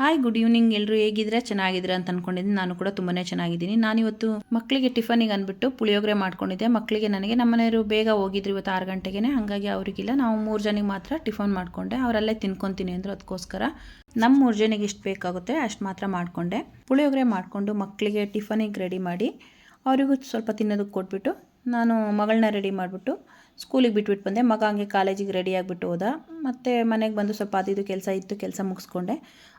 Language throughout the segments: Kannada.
ಹಾಯ್ ಗುಡ್ ಈವ್ನಿಂಗ್ ಎಲ್ಲರೂ ಹೇಗಿದ್ರೆ ಚೆನ್ನಾಗಿದ್ರೆ ಅಂತ ಅನ್ಕೊಂಡಿದ್ದೀನಿ. ನಾನು ಕೂಡ ತುಂಬಾ ಚೆನ್ನಾಗಿದ್ದೀನಿ. ನಾನಿವತ್ತು ಮಕ್ಕಳಿಗೆ ಟಿಫನಿಗೆ ಅಂದ್ಬಿಟ್ಟು ಪುಳಿಯೋಗರೆ ಮಾಡ್ಕೊಂಡಿದ್ದೆ. ಮಕ್ಕಳಿಗೆ ನನಗೆ ನಮ್ಮ ಮನೆಯವರು ಬೇಗ ಹೋಗಿದ್ರು ಇವತ್ತು ಆರು ಗಂಟೆಗೆ ಹಾಗಾಗಿ ಅವರಿಗಿಲ್ಲ. ನಾವು ಮೂರು ಜನಿಗೆ ಮಾತ್ರ ಟಿಫನ್ ಮಾಡಿಕೊಂಡೆ. ಅವರಲ್ಲೇ ತಿನ್ಕೊತೀನಿ ಅಂದರು ಅದಕ್ಕೋಸ್ಕರ ನಮ್ಮ ಮೂರು ಜನಿಗೆ ಇಷ್ಟು ಬೇಕಾಗುತ್ತೆ ಅಷ್ಟು ಮಾತ್ರ ಮಾಡಿಕೊಂಡೆ. ಪುಳಿಯೋಗರೆ ಮಾಡಿಕೊಂಡು ಮಕ್ಕಳಿಗೆ ಟಿಫನಿಗೆ ರೆಡಿ ಮಾಡಿ, ಅವರಿಗೂ ಸ್ವಲ್ಪ ತಿನ್ನೋದಕ್ಕೆ ಕೊಟ್ಬಿಟ್ಟು ನಾನು ಮಗಳನ್ನ ರೆಡಿ ಮಾಡಿಬಿಟ್ಟು ಸ್ಕೂಲಿಗೆ ಬಿಟ್ಬಿಟ್ಟು ಬಂದೆ. ಮಗ ಹಂಗೆ ಕಾಲೇಜಿಗೆ ರೆಡಿ ಆಗಿಬಿಟ್ಟು ಹೋದ. ಮತ್ತು ಮನೆಗೆ ಬಂದು ಸ್ವಲ್ಪ ಅದು ಕೆಲಸ ಇತ್ತು, ಕೆಲಸ ಮುಗಿಸ್ಕೊಂಡೆ.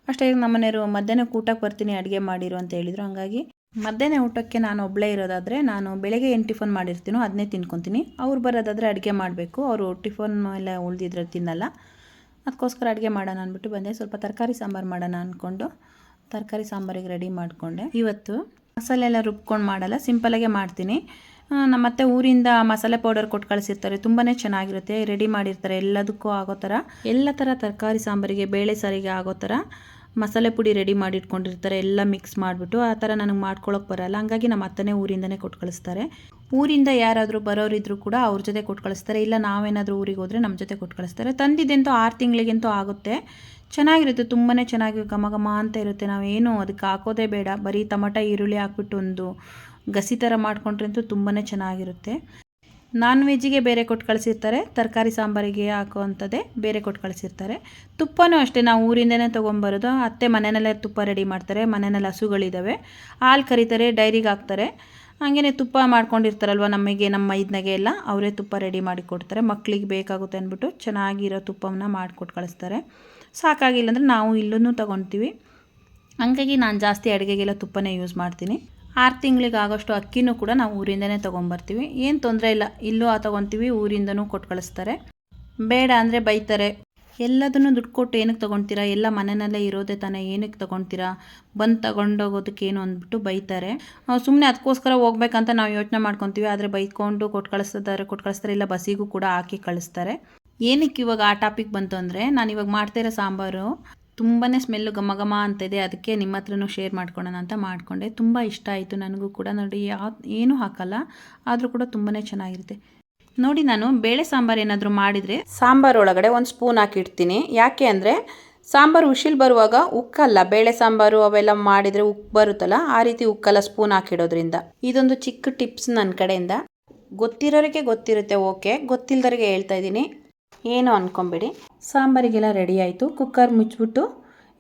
ಅಷ್ಟೇ ನಮ್ಮ ಮನೆಯವರು ಮಧ್ಯಾಹ್ನಕ್ಕೆ ಊಟಕ್ಕೆ ಬರ್ತೀನಿ, ಅಡುಗೆ ಮಾಡಿರು ಅಂತ ಹೇಳಿದರು. ಹಂಗಾಗಿ ಮಧ್ಯಾಹ್ನ ಊಟಕ್ಕೆ ನಾನು ಒಬ್ಬಳೇ ಇರೋದಾದರೆ ನಾನು ಬೆಳಗ್ಗೆ ಏನು ಟಿಫನ್ ಮಾಡಿರ್ತೀನೋ ಅದನ್ನೇ ತಿನ್ಕೊತೀನಿ. ಅವ್ರು ಬರೋದಾದರೆ ಅಡುಗೆ ಮಾಡಬೇಕು. ಅವರು ಟಿಫನ್ ಎಲ್ಲ ಉಳಿದಿದ್ರೆ ತಿನ್ನಲ್ಲ. ಅದಕ್ಕೋಸ್ಕರ ಅಡುಗೆ ಮಾಡೋಣ ಅಂದ್ಬಿಟ್ಟು ಬಂದೆ. ಸ್ವಲ್ಪ ತರಕಾರಿ ಸಾಂಬಾರು ಮಾಡೋಣ ಅಂದ್ಕೊಂಡು ತರಕಾರಿ ಸಾಂಬಾರಿಗೆ ರೆಡಿ ಮಾಡಿಕೊಂಡೆ. ಇವತ್ತು ಮಸಾಲೆ ಎಲ್ಲ ರುಬ್ಕೊಂಡು ಮಾಡಲ್ಲ ಸಿಂಪಲಾಗೆ ಮಾಡ್ತೀನಿ. ಆ, ನಮ್ಮ ಅತ್ತೆ ಊರಿಂದ ಮಸಾಲೆ ಪೌಡರ್ ಕೊಟ್ಟು ಕಳಿಸಿರ್ತಾರೆ. ತುಂಬಾ ಚೆನ್ನಾಗಿರುತ್ತೆ. ರೆಡಿ ಮಾಡಿರ್ತಾರೆ. ಎಲ್ಲದಕ್ಕೂ ಆಗೋ ಥರ. ಎಲ್ಲ ಥರ ತರಕಾರಿ ಸಾಂಬಾರಿಗೆ ಬೇಳೆ ಸಾರಿಗೆ ಆಗೋ ಥರ ಮಸಾಲೆ ಪುಡಿ ರೆಡಿ ಮಾಡಿ ಇಟ್ಕೊಂಡಿರ್ತಾರೆ ಎಲ್ಲ ಮಿಕ್ಸ್ ಮಾಡಿಬಿಟ್ಟು ಆ ಥರ ನನಗೆ ಮಾಡ್ಕೊಳ್ಳೋಕೆ ಬರಲ್ಲ. ಹಂಗಾಗಿ ನಮ್ಮ ಅತ್ತನೇ ಊರಿಂದನೇ ಕೊಟ್ಟು ಕಳಿಸ್ತಾರೆ. ಊರಿಂದ ಯಾರಾದರೂ ಬರೋರಿದ್ರು ಕೂಡ ಅವ್ರ ಜೊತೆ ಕೊಟ್ಟು ಕಳಿಸ್ತಾರೆ. ಇಲ್ಲ ನಾವೇನಾದರೂ ಊರಿಗೆ ಹೋದರೆ ನಮ್ಮ ಜೊತೆ ಕೊಟ್ಟು ಕಳಿಸ್ತಾರೆ. ತಂದಿದ್ದೆಂತೂ ಆರು ತಿಂಗಳಿಗೆಂತೂ ಆಗುತ್ತೆ. ಚೆನ್ನಾಗಿರುತ್ತೆ. ತುಂಬಾ ಚೆನ್ನಾಗಿ ಘಮ ಅಂತ ಇರುತ್ತೆ. ನಾವೇನು ಅದಕ್ಕೆ ಹಾಕೋದೇ ಬೇಡ. ಬರೀ ತಮಟ ಈರುಳ್ಳಿ ಹಾಕ್ಬಿಟ್ಟು ಒಂದು ಗಸಿ ಥರ ಮಾಡಿಕೊಂಡ್ರಂತೂ ತುಂಬಾ ಚೆನ್ನಾಗಿರುತ್ತೆ. ನಾನ್ ವೆಜ್ಜಿಗೆ ಬೇರೆ ಕೊಟ್ಟು ಕಳಿಸಿರ್ತಾರೆ, ತರಕಾರಿ ಸಾಂಬಾರಿಗೆ ಹಾಕೋವಂಥದ್ದೇ ಬೇರೆ ಕೊಟ್ಟು ಕಳಿಸಿರ್ತಾರೆ. ತುಪ್ಪನೂ ಅಷ್ಟೇ, ನಾವು ಊರಿಂದನೇ ತೊಗೊಂಬರೋದು, ಅತ್ತೆ ಮನೆಯಲ್ಲೇ ತುಪ್ಪ ರೆಡಿ ಮಾಡ್ತಾರೆ ಮನೆಯಲ್ಲಿ ಹಸುಗಳಿದ್ದಾವೆ ಹಾಲು ಕರೀತಾರೆ, ಡೈರಿಗೆ ಹಾಕ್ತಾರೆ. ಹಾಗೆಯೇ ತುಪ್ಪ ಮಾಡ್ಕೊಂಡಿರ್ತಾರಲ್ವ ನಮಗೆ, ನಮ್ಮ ಮೈದ್ನಾಗೆ ಎಲ್ಲ, ಅವರೇ ತುಪ್ಪ ರೆಡಿ ಮಾಡಿ ಕೊಡ್ತಾರೆ. ಮಕ್ಕಳಿಗೆ ಬೇಕಾಗುತ್ತೆ ಅಂದ್ಬಿಟ್ಟು ಚೆನ್ನಾಗಿರೋ ತುಪ್ಪವನ್ನು ಮಾಡಿಕೊಟ್ಟು ಕಳಿಸ್ತಾರೆ. ಸಾಕಾಗಿಲ್ಲ ಅಂದರೆ ನಾವು ಇಲ್ಲೂ ತೊಗೊಳ್ತೀವಿ ಹಂಗಾಗಿ ನಾನು ಜಾಸ್ತಿ ಅಡುಗೆಗೆಲ್ಲ ತುಪ್ಪನೇ ಯೂಸ್ ಮಾಡ್ತೀನಿ. ಆರು ತಿಂಗಳಿಗೆ ಆಗೋಷ್ಟು ಅಕ್ಕಿನೂ ಕೂಡ ನಾವು ಊರಿಂದನೇ ತೊಗೊಂಬರ್ತೀವಿ. ಏನು ತೊಂದರೆ ಇಲ್ಲ. ಇಲ್ಲೂ ಆ ತೊಗೊತೀವಿ, ಊರಿಂದನೂ ಕೊಟ್ಟು ಕಳಿಸ್ತಾರೆ. ಬೇಡ ಅಂದರೆ ಬೈತಾರೆ. ಎಲ್ಲದನ್ನು ದುಡ್ಡು ಕೊಟ್ಟು ಏನಕ್ಕೆ ತೊಗೊಳ್ತೀರಾ ಎಲ್ಲ ಮನೆಯಲ್ಲೇ ಇರೋದೇ ತಾನೇ, ಏನಕ್ಕೆ ತೊಗೊಳ್ತೀರಾ ಬಂದು ತೊಗೊಂಡೋಗೋದಕ್ಕೆ ಏನು ಅಂದ್ಬಿಟ್ಟು ಬೈತಾರೆ. ಸುಮ್ಮನೆ ಅದಕ್ಕೋಸ್ಕರ ಹೋಗ್ಬೇಕಂತ ನಾವು ಯೋಚನೆ ಮಾಡ್ಕೊತೀವಿ. ಆದರೆ ಬೈಕೊಂಡು ಕೊಟ್ಟು ಕಳಿಸ್ತಾರೆ ಕೊಟ್ಟು ಕಳಿಸ್ತಾರೆ, ಇಲ್ಲ ಬಸ್ಸಿಗೂ ಕೂಡ ಹಾಕಿ ಕಳಿಸ್ತಾರೆ. ಏನಕ್ಕೆ ಇವಾಗ ಆ ಟಾಪಿಕ್ ಬಂತು ಅಂದರೆ, ನಾನು ಇವಾಗ ಮಾಡ್ತಾ ಇರೋ ಸಾಂಬಾರು ತುಂಬಾ ಸ್ಮೆಲ್ಲು ಘಮ ಘಮ ಅಂತ ಇದೆ ಅದಕ್ಕೆ ನಿಮ್ಮ ಹತ್ರನೂ ಶೇರ್ ಮಾಡ್ಕೊಳ್ಳೋಣ ಅಂತ ಮಾಡಿಕೊಂಡೆ. ತುಂಬ ಇಷ್ಟ ಆಯಿತು ನನಗೂ ಕೂಡ. ನೋಡಿ ಯಾವ ಏನೂ ಹಾಕಲ್ಲ, ಆದರೂ ಕೂಡ ತುಂಬಾ ಚೆನ್ನಾಗಿರುತ್ತೆ. ನೋಡಿ, ನಾನು ಬೇಳೆ ಸಾಂಬಾರು ಏನಾದರೂ ಮಾಡಿದರೆ ಸಾಂಬಾರು ಒಳಗಡೆ ಒಂದು ಸ್ಪೂನ್ ಹಾಕಿಡ್ತೀನಿ. ಯಾಕೆ ಅಂದರೆ, ಸಾಂಬಾರು ಉಶಿಲ್ ಬರುವಾಗ ಉಕ್ಕಲ್ಲ. ಬೇಳೆ ಸಾಂಬಾರು ಅವೆಲ್ಲ ಮಾಡಿದರೆ ಉಕ್ಕು ಬರುತ್ತಲ್ಲ, ಆ ರೀತಿ ಉಕ್ಕಲ್ಲ ಸ್ಪೂನ್ ಹಾಕಿಡೋದ್ರಿಂದ. ಇದೊಂದು ಚಿಕ್ಕ ಟಿಪ್ಸ್ ನನ್ನ ಕಡೆಯಿಂದ. ಗೊತ್ತಿರೋರಿಗೆ ಗೊತ್ತಿರುತ್ತೆ ಓಕೆ ಗೊತ್ತಿಲ್ಲದವ್ರಿಗೆ ಹೇಳ್ತಾ ಇದ್ದೀನಿ. ಏನು ಅಂದ್ಕೊಂಬೇಡಿ ಸಾಂಬಾರಿಗೆಲ್ಲ ರೆಡಿ ಆಯಿತು. ಕುಕ್ಕರ್ ಮುಚ್ಚಿಬಿಟ್ಟು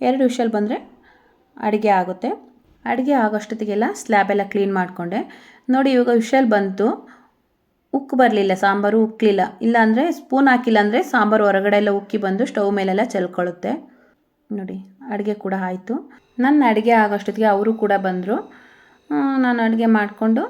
ಎರಡು ವಿಷಲ್ ಬಂದರೆ ಅಡುಗೆ ಆಗುತ್ತೆ. ಅಡುಗೆ ಆಗೋಷ್ಟೊತ್ತಿಗೆಲ್ಲ ಸ್ಲ್ಯಾಬೆಲ್ಲ ಕ್ಲೀನ್ ಮಾಡಿಕೊಂಡೆ. ನೋಡಿ, ಇವಾಗ ವಿಷಲ್ ಬಂತು. ಉಕ್ಕು ಬರಲಿಲ್ಲ, ಸಾಂಬಾರು ಉಕ್ಕಲಿಲ್ಲ ಇಲ್ಲಾಂದರೆ ಸ್ಪೂನ್ ಹಾಕಿಲ್ಲ ಅಂದರೆ ಸಾಂಬಾರು ಹೊರಗಡೆ ಎಲ್ಲ ಉಕ್ಕಿ ಬಂದು ಸ್ಟವ್ ಮೇಲೆಲ್ಲ ಚೆಲ್ಕೊಳ್ಳುತ್ತೆ. ನೋಡಿ, ಅಡುಗೆ ಕೂಡ ಆಯಿತು. ನನ್ನ ಅಡುಗೆ ಆಗೋಷ್ಟೊತ್ತಿಗೆ ಅವರು ಕೂಡ ಬಂದರು. ನಾನು ಅಡುಗೆ ಮಾಡಿಕೊಂಡು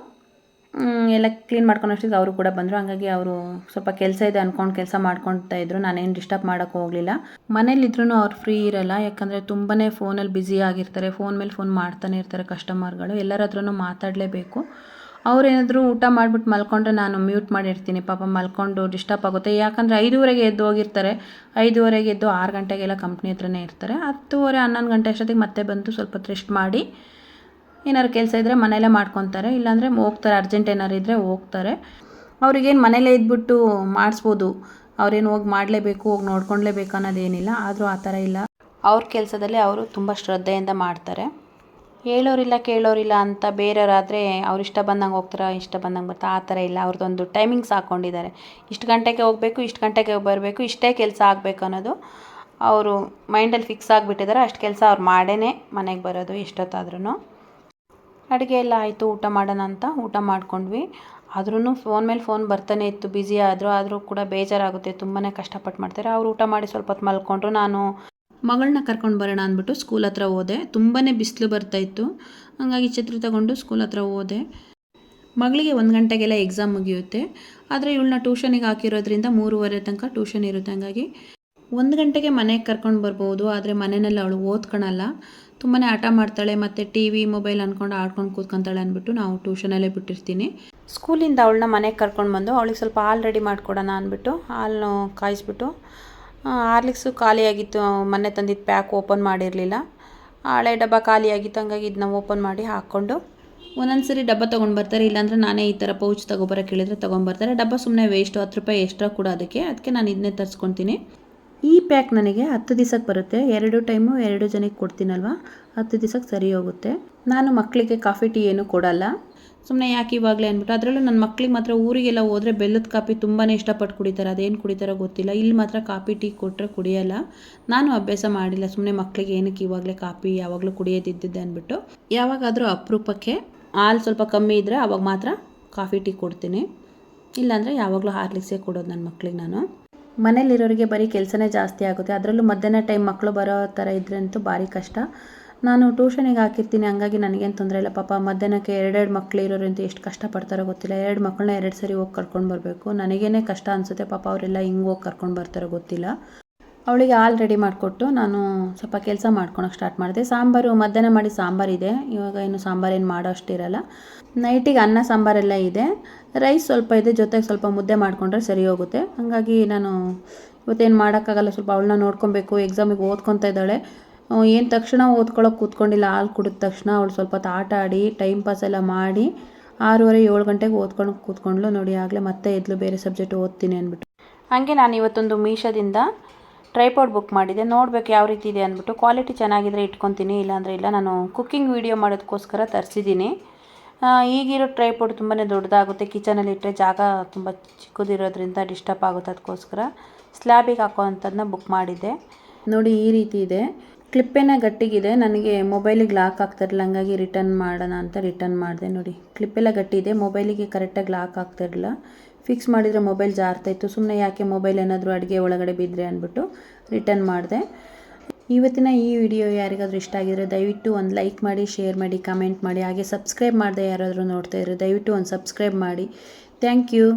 ಎಲ್ಲ ಕ್ಲೀನ್ ಮಾಡ್ಕೊಂಡಷ್ಟೊತ್ತಿಗೆ ಅವರು ಕೂಡ ಬಂದರು. ಹಾಗಾಗಿ ಅವರು ಸ್ವಲ್ಪ ಕೆಲಸ ಇದೆ ಅಂದ್ಕೊಂಡು ಕೆಲಸ ಮಾಡ್ಕೊಳ್ತಾ ಇದ್ರು. ನಾನೇನು ಡಿಸ್ಟರ್ಬ್ ಮಾಡೋಕೆ ಹೋಗಲಿಲ್ಲ. ಮನೇಲಿದ್ರೂ ಅವ್ರು ಫ್ರೀ ಇರಲ್ಲ. ಯಾಕಂದರೆ ತುಂಬಾ ಫೋನಲ್ಲಿ ಬ್ಯುಸಿ ಆಗಿರ್ತಾರೆ. ಫೋನ್ ಮೇಲೆ ಫೋನ್ ಮಾಡ್ತಾನೆ ಇರ್ತಾರೆ ಕಸ್ಟಮರ್ಗಳು ಎಲ್ಲರ ಹತ್ರನೂ ಮಾತಾಡಲೇಬೇಕು. ಅವ್ರೇನಾದರೂ ಊಟ ಮಾಡಿಬಿಟ್ಟು ಮಲ್ಕೊಂಡ್ರೆ ನಾನು ಮ್ಯೂಟ್ ಮಾಡಿರ್ತೀನಿ. ಪಾಪ ಮಲ್ಕೊಂಡು ಡಿಸ್ಟರ್ಬ್ ಆಗುತ್ತೆ. ಯಾಕಂದರೆ ಐದೂವರೆಗೆ ಎದ್ದು ಹೋಗಿರ್ತಾರೆ. ಐದೂವರೆಗೆ ಎದ್ದು ಆರು ಗಂಟೆಗೆಲ್ಲ ಕಂಪ್ನಿ ಹತ್ರನೇ ಇರ್ತಾರೆ. ಹತ್ತುವರೆ ಹನ್ನೊಂದು ಗಂಟೆ ಅಷ್ಟೊತ್ತಿಗೆ ಮತ್ತೆ ಬಂದು ಸ್ವಲ್ಪ ರೆಸ್ಟ್ ಮಾಡಿ ಏನಾದ್ರು ಕೆಲಸ ಇದ್ದರೆ ಮನೆಯಲ್ಲೇ ಮಾಡ್ಕೊತಾರೆ, ಇಲ್ಲಾಂದರೆ ಹೋಗ್ತಾರೆ ಅರ್ಜೆಂಟ್ ಏನಾರು ಇದ್ದರೆ ಹೋಗ್ತಾರೆ. ಅವ್ರಿಗೇನು ಮನೇಲೇ ಇದ್ಬಿಟ್ಟು ಮಾಡಿಸ್ಬೋದು. ಅವ್ರೇನು ಹೋಗಿ ಮಾಡಲೇಬೇಕು, ಹೋಗಿ ನೋಡ್ಕೊಳ್ಲೇಬೇಕು ಅನ್ನೋದೇನಿಲ್ಲ, ಆದರೂ ಆ ಥರ ಇಲ್ಲ. ಅವ್ರ ಕೆಲಸದಲ್ಲಿ ಅವರು ತುಂಬ ಶ್ರದ್ಧೆಯಿಂದ ಮಾಡ್ತಾರೆ. ಹೇಳೋರಿಲ್ಲ, ಕೇಳೋರಿಲ್ಲ ಅಂತ ಬೇರೆಯವರಾದರೆ ಅವ್ರು ಇಷ್ಟ ಬಂದಂಗೆ ಹೋಗ್ತಾರೆ, ಇಷ್ಟ ಬಂದಂಗೆ ಬರ್ತಾರೆ ಆ ಥರ ಇಲ್ಲ. ಅವ್ರದ್ದೊಂದು ಟೈಮಿಂಗ್ಸ್ ಹಾಕ್ಕೊಂಡಿದ್ದಾರೆ ಇಷ್ಟು ಗಂಟೆಗೆ ಹೋಗಬೇಕು, ಇಷ್ಟು ಗಂಟೆಗೆ ಬರಬೇಕು, ಇಷ್ಟೇ ಕೆಲಸ ಆಗಬೇಕು ಅನ್ನೋದು ಅವರು ಮೈಂಡಲ್ಲಿ ಫಿಕ್ಸ್ ಆಗಿಬಿಟ್ಟಿದ್ದಾರೆ ಅಷ್ಟು ಕೆಲಸ ಅವ್ರು ಮಾಡೇ ಮನೆಗೆ ಬರೋದು ಎಷ್ಟೊತ್ತಾದ್ರೂ ಅಡುಗೆ ಎಲ್ಲ ಆಯಿತು, ಊಟ ಮಾಡೋಣ ಅಂತ ಊಟ ಮಾಡ್ಕೊಂಡ್ವಿ. ಆದ್ರೂ ಫೋನ್ ಮೇಲೆ ಫೋನ್ ಬರ್ತಾನೆ ಇತ್ತು ಬ್ಯುಸಿ ಆದರೂ ಆದರೂ ಕೂಡ ಬೇಜಾರಾಗುತ್ತೆ ತುಂಬಾ ಕಷ್ಟಪಟ್ಟು ಮಾಡ್ತಾರೆ. ಅವ್ರು ಊಟ ಮಾಡಿ ಸ್ವಲ್ಪ ಹೊತ್ತು ಮಲ್ಕೊಂಡ್ರು, ನಾನು ಮಗಳನ್ನ ಕರ್ಕೊಂಡು ಬರೋಣ ಅಂದ್ಬಿಟ್ಟು ಸ್ಕೂಲ್ ಹತ್ರ ಹೋದೆ. ತುಂಬಾ ಬಿಸಿಲು ಬರ್ತಾಯಿತ್ತು ಹಾಗಾಗಿ ಛತ್ರಿ ತಗೊಂಡು ಸ್ಕೂಲ್ ಹತ್ರ ಹೋದೆ. ಮಗಳಿಗೆ ಒಂದು ಗಂಟೆಗೆಲ್ಲ ಎಕ್ಸಾಮ್ ಮುಗಿಯುತ್ತೆ. ಆದರೆ ಇವಳನ್ನ ಟ್ಯೂಷನಿಗೆ ಹಾಕಿರೋದ್ರಿಂದ ಮೂರುವರೆ ತನಕ ಟ್ಯೂಷನ್ ಇರುತ್ತೆ, ಹಂಗಾಗಿ ಒಂದು ಗಂಟೆಗೆ ಮನೆಗೆ ಕರ್ಕೊಂಡು ಬರ್ಬೋದು, ಆದರೆ ಮನೆಯಲ್ಲಿ ಅವಳು ಓದ್ಕೊಳಲ್ಲ. ತುಂಬಾ ಆಟ ಮಾಡ್ತಾಳೆ, ಮತ್ತು ಟಿ ವಿ, ಮೊಬೈಲ್ ಅಂದ್ಕೊಂಡು ಆಡ್ಕೊಂಡು ಕೂತ್ಕೊಂತಾಳೆ ಅಂದ್ಬಿಟ್ಟು ನಾವು ಟ್ಯೂಷನಲ್ಲೇ ಬಿಟ್ಟಿರ್ತೀನಿ. ಸ್ಕೂಲಿಂದ ಅವಳನ್ನ ಮನೆಗೆ ಕರ್ಕೊಂಡು ಬಂದು ಅವಳಿಗೆ ಸ್ವಲ್ಪ ಹಾಲು ರೆಡಿ ಮಾಡಿಕೊಡೋಣ ಅಂದ್ಬಿಟ್ಟು ಹಾಲು ಕಾಯಿಸ್ಬಿಟ್ಟು ಹಾರ್ಲಿಕ್ಸು ಖಾಲಿಯಾಗಿತ್ತು, ಮೊನ್ನೆ ತಂದಿದ್ದು ಪ್ಯಾಕ್ ಓಪನ್ ಮಾಡಿರಲಿಲ್ಲ. ಹಳೆ ಡಬ್ಬ ಖಾಲಿಯಾಗಿತ್ತು, ಹಂಗಾಗಿ ಇದನ್ನ ಓಪನ್ ಮಾಡಿ ಹಾಕ್ಕೊಂಡು ಒಂದೊಂದು ಸರಿ ಡಬ್ಬ ತೊಗೊಂಡು ಬರ್ತಾರೆ, ಇಲ್ಲಾಂದರೆ ನಾನೇ ಈ ಥರ ಪೌಚ್ ತೊಗೊಬರೋಕೆ ಕೇಳಿದರೆ ತೊಗೊಂಬರ್ತಾರೆ ಡಬ್ಬ ಸುಮ್ಮನೆ ವೇಸ್ಟು ಹತ್ತು ರೂಪಾಯಿ ಎಕ್ಸ್ಟ್ರಾ ಕೂಡ ಅದಕ್ಕೆ. ಅದಕ್ಕೆ ನಾನು ಇದನ್ನೇ ತರಿಸ್ಕೊತೀನಿ ಈ ಪ್ಯಾಕ್ ನನಗೆ ಹತ್ತು ದಿವಸಕ್ಕೆ ಬರುತ್ತೆ. ಎರಡು ಟೈಮು ಎರಡು ಜನಕ್ಕೆ ಕೊಡ್ತೀನಲ್ವ? ಹತ್ತು ದಿವಸಕ್ಕೆ ಸರಿ ಹೋಗುತ್ತೆ. ನಾನು ಮಕ್ಕಳಿಗೆ ಕಾಫಿ ಟೀ ಏನು ಕೊಡಲ್ಲ. ಸುಮ್ಮನೆ ಯಾಕೆ ಇವಾಗಲೇ ಅಂದ್ಬಿಟ್ಟು, ಅದರಲ್ಲೂ ನನ್ನ ಮಕ್ಳಿಗೆ ಮಾತ್ರ ಊರಿಗೆಲ್ಲ ಹೋದರೆ ಬೆಲ್ಲದ ಕಾಫಿ ತುಂಬಾ ಇಷ್ಟಪಟ್ಟು ಕುಡಿತಾರೆ ಅದೇನು ಕುಡಿತಾರೋ ಗೊತ್ತಿಲ್ಲ. ಇಲ್ಲಿ ಮಾತ್ರ ಕಾಫಿ ಟೀ ಕೊಟ್ಟರೆ ಕುಡಿಯಲ್ಲ. ನಾನು ಅಭ್ಯಾಸ ಮಾಡಿಲ್ಲ. ಸುಮ್ಮನೆ ಮಕ್ಕಳಿಗೆ ಏನಕ್ಕೆ ಇವಾಗಲೇ ಕಾಫಿ ಯಾವಾಗಲೂ ಕುಡಿಯೋದಿದ್ದಿದ್ದೆ ಅಂದ್ಬಿಟ್ಟು. ಯಾವಾಗಾದರೂ ಅಪರೂಪಕ್ಕೆ ಹಾಲು ಸ್ವಲ್ಪ ಕಮ್ಮಿ ಇದ್ದರೆ ಅವಾಗ ಮಾತ್ರ ಕಾಫಿ ಟೀ ಕೊಡ್ತೀನಿ. ಇಲ್ಲಾಂದರೆ ಯಾವಾಗಲೂ ಹಾರ್ಲಿಕ್ಸೇ ಕೊಡೋದು ನನ್ನ ಮಕ್ಕಳಿಗೆ ನಾನು. ಮನೇಲಿರೋರಿಗೆ ಬರೀ ಕೆಲಸನೇ ಜಾಸ್ತಿ ಆಗುತ್ತೆ. ಅದರಲ್ಲೂ ಮಧ್ಯಾಹ್ನ ಟೈಮ್ ಮಕ್ಕಳು ಬರೋ ಥರ ಇದ್ರೆ ಅಂತೂ ಭಾರಿ ಕಷ್ಟ. ನಾನು ಟ್ಯೂಷನಿಗೆ ಹಾಕಿರ್ತೀನಿ, ಹಂಗಾಗಿ ನನಗೇನು ತೊಂದರೆ ಇಲ್ಲ. ಪಾಪ ಮಧ್ಯಾಹ್ನಕ್ಕೆ ಎರಡೆರಡು ಮಕ್ಕಳು ಇರೋರಂತೂ ಎಷ್ಟು ಕಷ್ಟಪಡ್ತಾರೋ ಗೊತ್ತಿಲ್ಲ. ಎರಡು ಮಕ್ಕಳನ್ನ ಎರಡು ಸರಿ ಹೋಗಿ ಕರ್ಕೊಂಡು ಬರಬೇಕು. ನನಗೇನೆ ಕಷ್ಟ ಅನಿಸುತ್ತೆ, ಪಾಪ ಅವರೆಲ್ಲ ಹಿಂಗೆ ಹೋಗಿ ಕರ್ಕೊಂಡು ಬರ್ತಾರೋ ಗೊತ್ತಿಲ್ಲ. ಅವಳಿಗೆ ಹಾಲು ರೆಡಿ ಮಾಡಿಕೊಟ್ಟು ನಾನು ಸ್ವಲ್ಪ ಕೆಲಸ ಮಾಡ್ಕೊಳಕ್ಕೆ ಸ್ಟಾರ್ಟ್ ಮಾಡಿದೆ. ಸಾಂಬಾರು, ಮಧ್ಯಾಹ್ನ ಮಾಡಿ ಸಾಂಬಾರಿದೆ ಇವಾಗ ಏನು ಸಾಂಬಾರು ಏನು ಮಾಡೋ ಅಷ್ಟಿರಲ್ಲ ನೈಟಿಗೆ ಅನ್ನ ಸಾಂಬಾರೆಲ್ಲ ಇದೆ. ರೈಸ್ ಸ್ವಲ್ಪ ಇದೆ, ಜೊತೆಗೆ ಸ್ವಲ್ಪ ಮುದ್ದೆ ಮಾಡಿಕೊಂಡ್ರೆ ಸರಿ ಹೋಗುತ್ತೆ. ಹಾಗಾಗಿ ನಾನು ಇವತ್ತೇನು ಮಾಡೋಕ್ಕಾಗಲ್ಲ, ಸ್ವಲ್ಪ ಅವಳನ್ನ ನೋಡ್ಕೊಬೇಕು ಎಕ್ಸಾಮಿಗೆ ಓದ್ಕೊತಾ ಇದ್ದಾಳೆ. ಏನು ತಕ್ಷಣ ಓದ್ಕೊಳ್ಳೋಕೆ ಕೂತ್ಕೊಂಡಿಲ್ಲ, ಹಾಲು ಕುಡಿದ ತಕ್ಷಣ ಅವಳು ಸ್ವಲ್ಪ ಹೊತ್ತು ಆಟ ಆಡಿ ಟೈಮ್ ಪಾಸ್ ಎಲ್ಲ ಮಾಡಿ ಆರೂವರೆ, ಏಳು ಗಂಟೆಗೆ ಓದ್ಕೊಂಡು ಕೂತ್ಕೊಂಡ್ಲು ನೋಡಿ, ಆಗಲೇ ಮತ್ತೆ ಎದ್ಲು ಬೇರೆ ಸಬ್ಜೆಕ್ಟ್ ಓದ್ತೀನಿ ಅಂದ್ಬಿಟ್ಟು. ಹಾಗೆ ನಾನು ಇವತ್ತೊಂದು ಮೀಶೋದಿಂದ ಟ್ರೈಪಾಡ್ ಬುಕ್ ಮಾಡಿದೆ. ನೋಡಬೇಕು ಯಾವ ರೀತಿ ಇದೆ ಅಂದ್ಬಿಟ್ಟು. ಕ್ವಾಲಿಟಿ ಚೆನ್ನಾಗಿದ್ರೆ ಇಟ್ಕೊತೀನಿ, ಇಲ್ಲಾಂದರೆ ಇಲ್ಲ. ನಾನು ಕುಕ್ಕಿಂಗ್ ವೀಡಿಯೋ ಮಾಡೋದಕ್ಕೋಸ್ಕರ ತರಿಸಿದ್ದೀನಿ. ಈಗಿರೋ ಟ್ರೈಪಾಡ್ ತುಂಬಾ ದೊಡ್ಡದಾಗುತ್ತೆ. ಕಿಚನಲ್ಲಿ ಇಟ್ಟರೆ ಜಾಗ ತುಂಬ ಚಿಕ್ಕದಿರೋದ್ರಿಂದ ಡಿಸ್ಟರ್ಬ್ ಆಗುತ್ತೆ ಅದಕ್ಕೋಸ್ಕರ. ಸ್ಲ್ಯಾಬಿಗೆ ಹಾಕೋ ಅಂಥದ್ದನ್ನ ಬುಕ್ ಮಾಡಿದ್ದೆ. ನೋಡಿ, ಈ ರೀತಿ ಇದೆ. ಕ್ಲಿಪ್ಪೇನ ಗಟ್ಟಿಗಿದೆ. ನನಗೆ ಮೊಬೈಲಿಗೆ ಲಾಕ್ ಆಗ್ತಿರಲಿಲ್ಲ ಹಂಗಾಗಿ ರಿಟರ್ನ್ ಮಾಡೋಣ ಅಂತ ರಿಟರ್ನ್ ಮಾಡಿದೆ. ನೋಡಿ, ಕ್ಲಿಪ್ಪೆಲ್ಲ ಗಟ್ಟಿದೆ. ಮೊಬೈಲಿಗೆ ಕರೆಕ್ಟಾಗಿ ಲಾಕ್ ಆಗ್ತಿರಲಿಲ್ಲ ಫಿಕ್ಸ್ ಮಾಡಿದರೆ ಮೊಬೈಲ್ ಜಾರ್ತಾಯಿತ್ತು ಸುಮ್ಮನೆ ಯಾಕೆ ಮೊಬೈಲ್ ಏನಾದರೂ ಅಡುಗೆ ಒಳಗಡೆ ಬಿದ್ದರೆ ಅಂದ್ಬಿಟ್ಟು ರಿಟರ್ನ್ ಮಾಡಿದೆ. ಇವತ್ತಿನ ಈ ವಿಡಿಯೋ ಯಾರಿಗಾದರೂ ಇಷ್ಟ ಆಗಿದ್ರೆ ದಯವಿಟ್ಟು ಒಂದು ಲೈಕ್ ಮಾಡಿ ಶೇರ್ ಮಾಡಿ ಕಮೆಂಟ್ ಮಾಡಿ. ಹಾಗೆ ಸಬ್ಸ್ಕ್ರೈಬ್ ಮಾಡದೆ ಯಾರಾದರೂ ನೋಡ್ತಾ ಇದ್ದರೆ ದಯವಿಟ್ಟು ಒಂದು ಸಬ್ಸ್ಕ್ರೈಬ್ ಮಾಡಿ. Thank you